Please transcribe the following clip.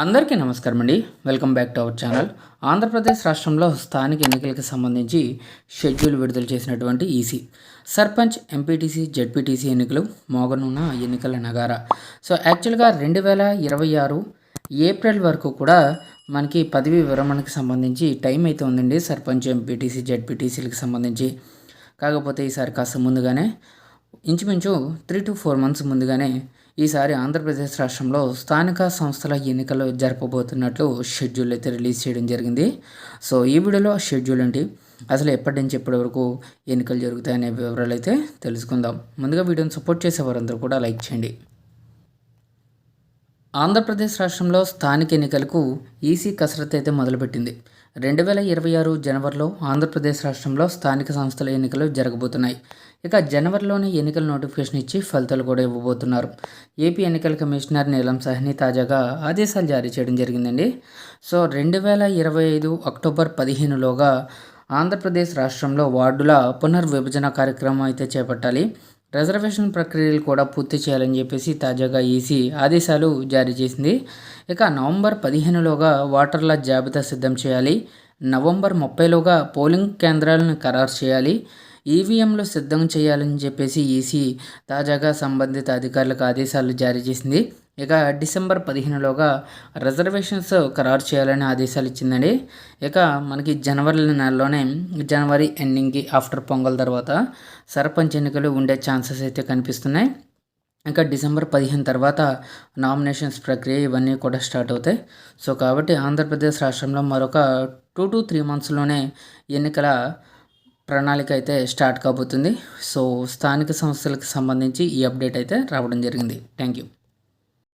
అందరికీ నమస్కారం అండి. Welcome back to our channel Andhra Pradesh రాష్ట్రంలో స్థానిక ఎన్నికలకు సంబంధించి షెడ్యూల్ విడుదల చేసినటువంటి ఈసీ సర్పంచ్ ఎంపీటీసీ జెడ్పీటీసీ ఎన్నికలు మోగనున్న ఎన్నికల నగార. సో యాక్చువల్గా రెండు వేల ఇరవై ఆరు ఏప్రిల్ వరకు కూడా మనకి పదవి విరమణకు సంబంధించి టైం అయితే ఉందండి. సర్పంచ్ ఎంపీటీసీ జెడ్పీటీసీలకు సంబంధించి. కాకపోతే ఈసారి కాస్త ముందుగానే ఇంచుమించు త్రీ టు ఫోర్ మంత్స్ ముందుగానే ఈసారి ఆంధ్రప్రదేశ్ రాష్ట్రంలో స్థానిక సంస్థల ఎన్నికలు జరపబోతున్నట్లు షెడ్యూల్ అయితే రిలీజ్ చేయడం జరిగింది. సో ఈ వీడియోలో షెడ్యూల్ ఏంటి? అసలు ఎప్పటి నుంచి ఎప్పటి వరకు ఎన్నికలు జరుగుతాయనే వివరాలు అయితే తెలుసుకుందాం. ముందుగా వీడియోని సపోర్ట్ చేసే వారందరూ కూడా లైక్ చేయండి. ఆంధ్రప్రదేశ్ రాష్ట్రంలో స్థానిక ఎన్నికలకు ఈసీ కసరత్తు అయితే మొదలుపెట్టింది. రెండు వేల ఇరవై ఆరు జనవరిలో ఆంధ్రప్రదేశ్ రాష్ట్రంలో స్థానిక సంస్థల ఎన్నికలు జరగబోతున్నాయి. ఇక జనవరిలోనే ఎన్నికల నోటిఫికేషన్ ఇచ్చి ఫలితాలు కూడా ఇవ్వబోతున్నారు. ఏపీ ఎన్నికల కమిషనర్ నీలం సాహ్ని తాజాగా ఆదేశాలు జారీ చేయడం జరిగిందండి. సో రెండు వేల ఇరవై ఐదు అక్టోబర్ పదిహేనులోగా ఆంధ్రప్రదేశ్ రాష్ట్రంలో వార్డుల పునర్విభజన కార్యక్రమం అయితే చేపట్టాలి. రిజర్వేషన్ ప్రక్రియలు కూడా పూర్తి చేయాలని చెప్పేసి తాజాగా ఈసీ ఆదేశాలు జారీ చేసింది. ఇక నవంబర్ పదిహేనులోగా ఓటర్ల జాబితా సిద్ధం చేయాలి. నవంబర్ ముప్పైలోగా పోలింగ్ కేంద్రాలను ఖరారు చేయాలి. ఈవీఎంలు సిద్ధం చేయాలని చెప్పేసి ఈసీ తాజాగా సంబంధిత అధికారులకు ఆదేశాలు జారీ చేసింది. ఇక డిసెంబర్ పదిహేనులోగా రిజర్వేషన్స్ ఖరారు చేయాలని ఆదేశాలు ఇచ్చిందండి. ఇక మనకి జనవరి నెలలోనే జనవరి ఎండింగ్కి ఆఫ్టర్ పొంగల్ తర్వాత సర్పంచ్ ఎన్నికలు ఉండే ఛాన్సెస్ అయితే కనిపిస్తున్నాయి. ఇంకా డిసెంబర్ పదిహేను తర్వాత నామినేషన్స్ ప్రక్రియ ఇవన్నీ కూడా స్టార్ట్ అవుతాయి. సో కాబట్టి ఆంధ్రప్రదేశ్ రాష్ట్రంలో మరొక టూ టు త్రీ మంత్స్లోనే ఎన్నికల ప్రణాళిక అయితే స్టార్ట్ కాబోతుంది. సో స్థానిక సంస్థలకు సంబంధించి ఈ అప్డేట్ అయితే రావడం జరిగింది. Thank you.